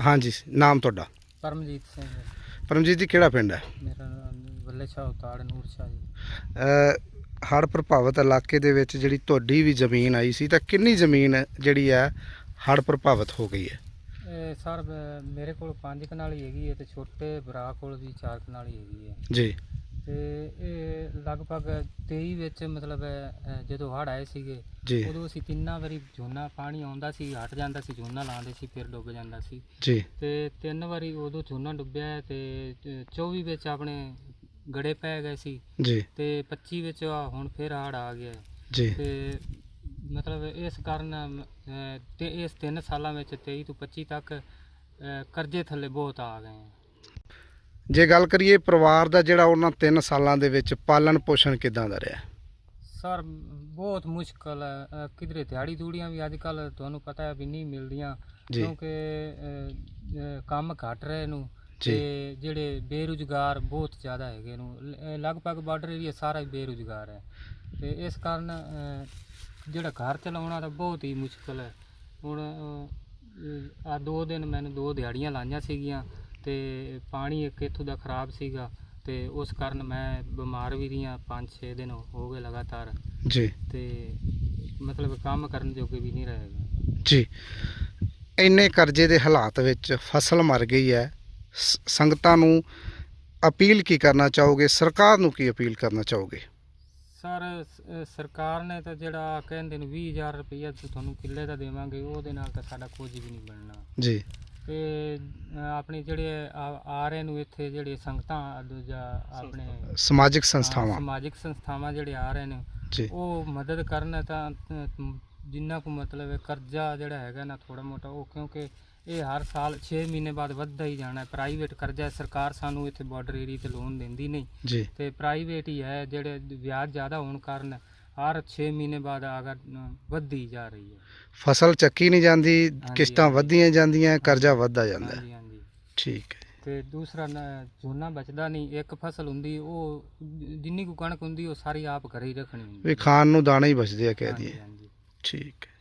ਹਾਂਜੀ ਨਾਮ ਤੁਹਾਡਾ? ਪਰਮਜੀਤ ਸਿੰਘ। ਪਰਮਜੀਤ ਜੀ ਕਿਹੜਾ ਪਿੰਡ ਹੈ? ਮੇਰਾ ਨਾਮ ਬੱਲੇ ਸ਼ਾਹ ਉਤਾੜ ਨੂਰ ਸ਼ਾਹ ਜੀ। ਹੜ ਪ੍ਰਭਾਵਿਤ ਇਲਾਕੇ ਦੇ ਵਿੱਚ ਜਿਹੜੀ ਤੁਹਾਡੀ ਵੀ ਜ਼ਮੀਨ ਆਈ ਸੀ ਤਾਂ ਕਿੰਨੀ ਜ਼ਮੀਨ ਜਿਹੜੀ ਹੈ ਹੜ ਪ੍ਰਭਾਵਿਤ ਹੋ ਗਈ ਹੈ? ਇਹ ਸਰ ਬ- ਮੇਰੇ ਕੋਲ ਪੰਜ ਕਨਾਲੀ ਹੈਗੀ ਹੈ ਤੇ ਛੋਟੇ ਭਰਾ ਕੋਲ ਵੀ ਚਾਰ ਕਨਾਲੀ ਹੈਗੀ ਹੈ। ਜੀ। ਤੇ ਇਹ ਲਗਭਗ 23 ਵਿੱਚ ਮਤਲਬ ਅਹ, ਜਦੋਂ ਹੜ੍ਹ ਆਏ ਸੀਗੇ ਜੀ। ਉਦੋਂ ਅਸੀਂ ਤਿੰਨਾਂ ਵਾਰੀ ਝੋਨਾ ਪਾਣੀ ਆਉਂਦਾ ਸੀ ਹਟ ਜਾਂਦਾ ਸੀ ਝੋਨਾ ਲਾਉਂਦੇ ਸੀ ਫਿਰ ਡੁੱਬ ਜਾਂਦਾ ਸੀ। ਜੀ। ਤੇ ਤਿੰਨ ਵਾਰੀ ਉਦੋਂ ਝੋਨਾ ਡੁੱਬਿਆ ਹੈ ਤੇ ਅਹ, 24 ਵਿੱਚ ਆਪਣੇ ਗੜੇ ਪੈ ਗਏ ਸੀ। ਜੀ। ਤੇ 25 ਵਿੱਚ ਹੁਣ ਫਿਰ ਹੜ੍ਹ ਆ ਗਿਆ ਹੈ। ਜੀ। ਤੇ ਮਤਲਬ ਇਸ ਕਾਰਨ ਅਹ, ਤੇ ਇਸ 3 ਸਾਲਾਂ ਵਿੱਚ 23 ਤੋਂ 25 ਤੱਕ ਅਹ, ਕਰਜ਼ੇ ਥੱਲੇ ਬਹੁਤ ਆ ਗਏ ਆ ਜੇ ਗੱਲ ਕਰੀਏ ਪਰਿਵਾਰ ਦਾ ਜਿਹੜਾ ਉਹਨਾਂ 3 ਸਾਲਾਂ ਦੇ ਵਿੱਚ ਪਾਲਣ ਪੋਸ਼ਣ ਕਿਦਾਂ ਦਾ ਰਿਹਾ? ਸਰ ਬਹੁਤ ਮੁਸ਼ਕਲ ਹੈ। ਕਿਧਰੇ ਦਿਹਾੜੀ ਦੂੜੀਆਂ ਵੀ ਅੱਜ ਕੱਲ ਤੁਹਾਨੂੰ ਪਤਾ ਹੈ ਵੀ ਨਹੀਂ ਮਿਲਦੀਆਂ ਜੀ। ਕਿਉਂਕਿ ਕੰਮ ਘਟ ਰਹੇ ਨੂੰ ਜੀ। ਤੇ ਜਿਹੜੇ ਬੇਰੁਜ਼ਗਾਰ ਬਹੁਤ ਜ਼ਿਆਦਾ ਹੈਗੇ ਨੂੰ ਲ- ਲਗਭਗ ਬਾਰਡਰ ਏਰੀਆ ਸਾਰਾ ਹੀ ਬੇਰੁਜ਼ਗਾਰ ਹੈ। ਤੇ ਇਸ ਕਾਰਨ ਜਿਹੜਾ ਘਰ ਚਲਾਉਣਾ ਤਾਂ ਬਹੁਤ ਹੀ ਮੁਸ਼ਕਲ ਹੈ। ਹੁਣ ਆ ਦੋ ਦਿਨ ਮੈਨੂੰ ਦੋ ਦਿਹਾੜੀਆਂ ਲਾਈਆਂ ਸੀਗੀਆਂ। ਤੇ ਪਾਣੀ ਇੱਕ ਇੱਥੋਂ ਦਾ ਖਰਾਬ ਸੀਗਾ ਤੇ ਉਸ ਕਾਰਨ ਮੈਂ ਬਿਮਾਰ ਵੀ ਰਹੀਆਂ 5-6 ਦਿਨ ਹੋ ਗਏ ਲਗਾਤਾਰ। ਜੀ। ਤੇ ਮਤਲਬ ਕੰਮ ਕਰਨ ਜੋਗੇ ਵੀ ਨਹੀਂ ਰਹੇਗਾ ਜੀ। ਇੰਨੇ ਕਰਜ਼ੇ ਦੇ ਹਾਲਾਤ ਵਿੱਚ ਫਸਲ ਮਰ ਗਈ ਹੈ। ਸੰਗਤਾਂ ਨੂੰ ਅਪੀਲ ਕੀ ਕਰਨਾ ਚਾਹੋਗੇ? ਸਰਕਾਰ ਨੂੰ ਕੀ ਅਪੀਲ ਕਰਨਾ ਚਾਹੋਗੇ? ਸਰ ਸਰਕਾਰ ਨੇ ਤਾਂ ਜਿਹੜਾ ਕਹਿੰਦੇ ਨੇ 20000 ਰੁਪਈਆ ਤੁਹਾਨੂੰ ਕਿੱਲੇ ਦਾ ਦੇਵਾਂਗੇ ਉਹਦੇ ਨਾਲ ਤਾਂ ਸਾਡਾ ਕੁਝ ਵੀ ਨਹੀਂ ਬਣਨਾ। ਜੀ। ਤੇ ਆਪਣੇ ਜਿਹੜੇ ਆ ਆ ਰਹੇ ਨੂੰ ਇੱਥੇ ਜਿਹੜੇ ਸੰਗਤਾਂ ਦੂਜਾ ਆਪਣੇ ਸਮਾਜਿਕ ਹਾਂ, ਸੰਸਥਾਵਾਂ। ਸਮਾਜਿਕ ਸੰਸਥਾਵਾਂ ਜਿਹੜੇ ਆ ਰਹੇ ਨੇ ਜੀ। ਉਹ ਮਦਦ ਕਰਨ ਤਾਂ ਜਿੰਨਾ ਕੁ ਮਤਲਬ ਹੈ ਕਰਜ਼ਾ ਜਿਹੜਾ ਹੈਗਾ ਨਾ ਥੋੜਾ ਮੋਟਾ ਉਹ ਕਿਉਂਕਿ ਇਹ ਹਰ ਸਾਲ 6 ਮਹੀਨੇ ਬਾਅਦ ਵੱਧਦਾ ਹੀ ਜਾਣਾ ਹੈ। ਪ੍ਰਾਈਵੇਟ ਕਰਜ਼ਾ ਹੈ, ਸਰਕਾਰ ਸਾਨੂੰ ਇੱਥੇ ਬਾਰਡਰ ਏਰੀਆ ਤੇ ਲੋਨ ਦਿੰਦੀ ਨਹੀਂ। ਜੀ। ਤੇ ਪ੍ਰਾਈਵੇਟ ਹੀ ਹੈ ਜਿਹੜੇ ਵਿਆਜ ਜ਼ਿਆਦਾ ਹੋਣ ਕਾਰਨ ਹਰ 6 ਮਹੀਨੇ ਬਾਅਦ ਅਗਰ ਵੱਧਦੀ ਜਾ ਰਹੀ ਹੈ। ਫਸਲ ਚੱਕੀ ਨਹੀਂ ਜਾਂਦੀ ਕਿਸ਼ਤਾਂ ਹਾਂਜੀ। ਵੱਧਦੀਆਂ ਜਾਂਦੀਆਂ ਕਰਜ਼ਾ ਵੱਧਦਾ ਜਾਂਦਾ। ਹੈ। ਹਾਂਜੀ ਹਾਂਜੀ। ਠੀਕ ਹੈ। ਤੇ ਦੂਸਰਾ ਨ- ਝੋਨਾ ਬਚਦਾ ਨਹੀਂ ਇੱਕ ਫਸਲ ਹੁੰਦੀ ਉਹ ਜਿੰਨੀ ਕੁ ਕਣਕ ਹੁੰਦੀ ਉਹ ਸਾਰੀ ਆਪ ਘਰੇ ਹੀ ਰੱਖਣੀ ਹੁੰਦੀ ਵੀ ਖਾਣ ਨੂੰ ਦਾਣੇ ਹੀ ਬਚਦੇ ਆ ਕਹਿ ਹਾਂਜੀ, ਦਈਏ। ਹਾਂਜੀ। ਠੀਕ ਹੈ।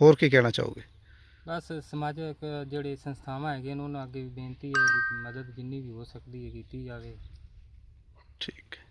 ਹੋਰ ਕੀ ਕਹਿਣਾ ਚਾਹੋਗੇ? ਬਸ ਸਮਾਜਿਕ ਜਿਹੜੇ ਸੰਸਥਾਵਾਂ ਹੈਗੀਆਂ ਨੇ ਉਹਨਾਂ ਅੱਗੇ ਵੀ ਬੇਨਤੀ ਹੈ ਵੀ ਮਦਦ ਜਿੰਨੀ ਵੀ ਹੋ ਸਕਦੀ ਹੈ ਕੀਤੀ ਜਾਵੇ। ਠੀਕ ਹੈ।